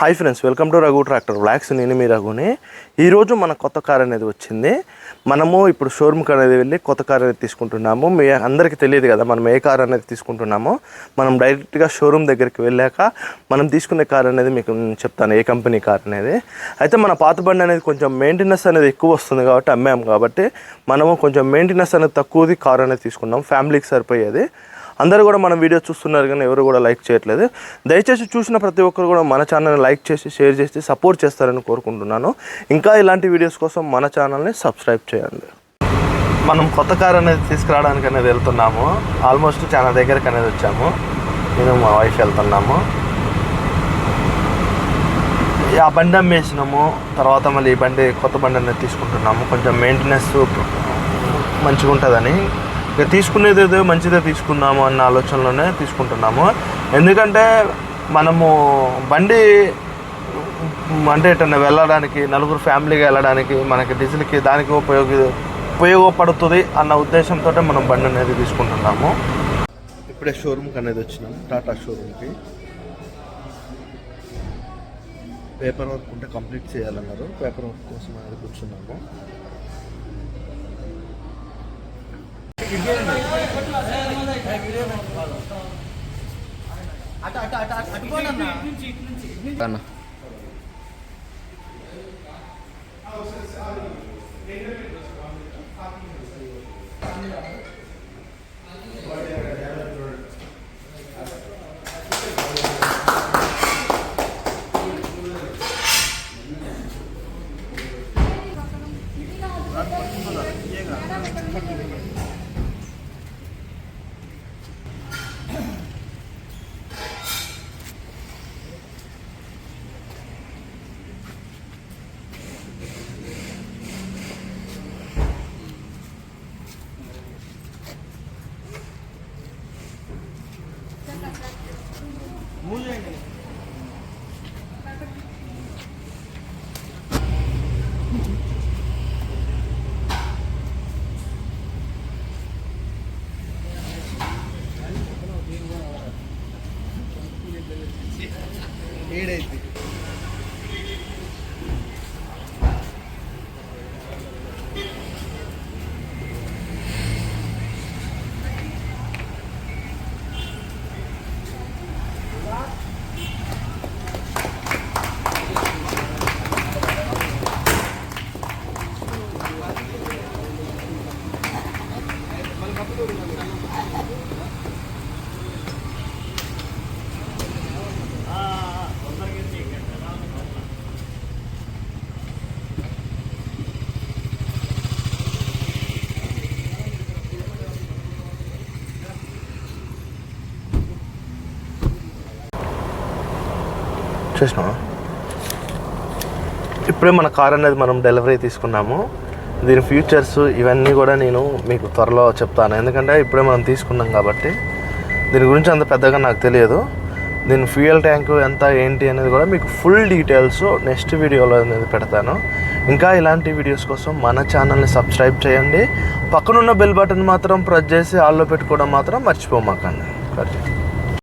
Hi friends welcome to Raghu tractor vlogs నేను మీ రఘుని. ఈరోజు మన కొత్త కార్ అనేది వచ్చింది. మనము ఇప్పుడు షోరూమ్కి అనేది వెళ్ళి కొత్త కార్ అనేది తీసుకుంటున్నాము. మీ అందరికీ తెలియదు కదా మనం ఏ కార్ అనేది తీసుకుంటున్నామో. మనం డైరెక్ట్గా షోరూమ్ దగ్గరికి వెళ్ళాక మనం తీసుకునే కార్ అనేది మీకు చెప్తాను ఏ కంపెనీ కార్ అనేది. అయితే మన పాత బండి అనేది కొంచెం మెయింటెనెన్స్ అనేది ఎక్కువ వస్తుంది కాబట్టి అమ్మాము కాబట్టి మనము కొంచెం మెయింటెనెన్స్ అనేది తక్కువది కార్ అనేది తీసుకున్నాం. ఫ్యామిలీకి సరిపోయేది. అందరూ కూడా మన వీడియో చూస్తున్నారు కానీ ఎవరు కూడా లైక్ చేయట్లేదు. దయచేసి చూసిన ప్రతి ఒక్కరు కూడా మన ఛానల్ని లైక్ చేసి షేర్ చేసి సపోర్ట్ చేస్తారని కోరుకుంటున్నాను. ఇంకా ఇలాంటి వీడియోస్ కోసం మన ఛానల్ని సబ్స్క్రైబ్ చేయండి. మనం కొత్త కార్ అనేది తీసుకురావడానికి అనేది వెళ్తున్నాము. ఆల్మోస్ట్ చాలా దగ్గరికి అనేది వచ్చాము. నేను మా వైఫ్ వెళ్తున్నాము. ఆ బండి అమ్మేసినాము. తర్వాత మళ్ళీ ఈ బండి కొత్త బండి అనేది తీసుకుంటున్నాము. కొంచెం మెయింటెనెన్స్ మంచిగా ఉంటుందని ఇక తీసుకునేది ఏదో మంచిదే తీసుకున్నాము అన్న ఆలోచనలోనే తీసుకుంటున్నాము. ఎందుకంటే మనము బండి అంటే ఎటన్నా వెళ్ళడానికి నలుగురు ఫ్యామిలీగా వెళ్ళడానికి మనకి డీజిల్కి దానికి ఉపయోగ ఉపయోగపడుతుంది అన్న ఉద్దేశంతో మనం బండి అనేది తీసుకుంటున్నాము. ఇప్పుడే షోరూమ్కి అనేది వచ్చినాం టాటా షోరూమ్కి పేపర్ వర్క్ ఉంటే కంప్లీట్ చేయాలన్నారు. పేపర్ వర్క్ కోసం అనేది కూర్చున్నాము. అన్న ఏడైతే చేసినా ఇప్పుడే మన కార్ అనేది మనం డెలివరీ తీసుకున్నాము. దీని ఫీచర్స్ ఇవన్నీ కూడా నేను మీకు త్వరలో చెప్తాను. ఎందుకంటే ఇప్పుడే మనం తీసుకున్నాం కాబట్టి దీని గురించి అంత పెద్దగా నాకు తెలియదు. దీని ఫ్యూయల్ ట్యాంకు ఎంత ఏంటి అనేది కూడా మీకు ఫుల్ డీటెయిల్స్ నెక్స్ట్ వీడియోలో అనేది పెడతాను. ఇంకా ఇలాంటి వీడియోస్ కోసం మన ఛానల్ని సబ్స్క్రైబ్ చేయండి. పక్కనున్న బెల్ బటన్ మాత్రం ప్రెస్ చేసి ఆల్లో పెట్టుకోవడం మాత్రం మర్చిపోమాకండి. కరెక్ట్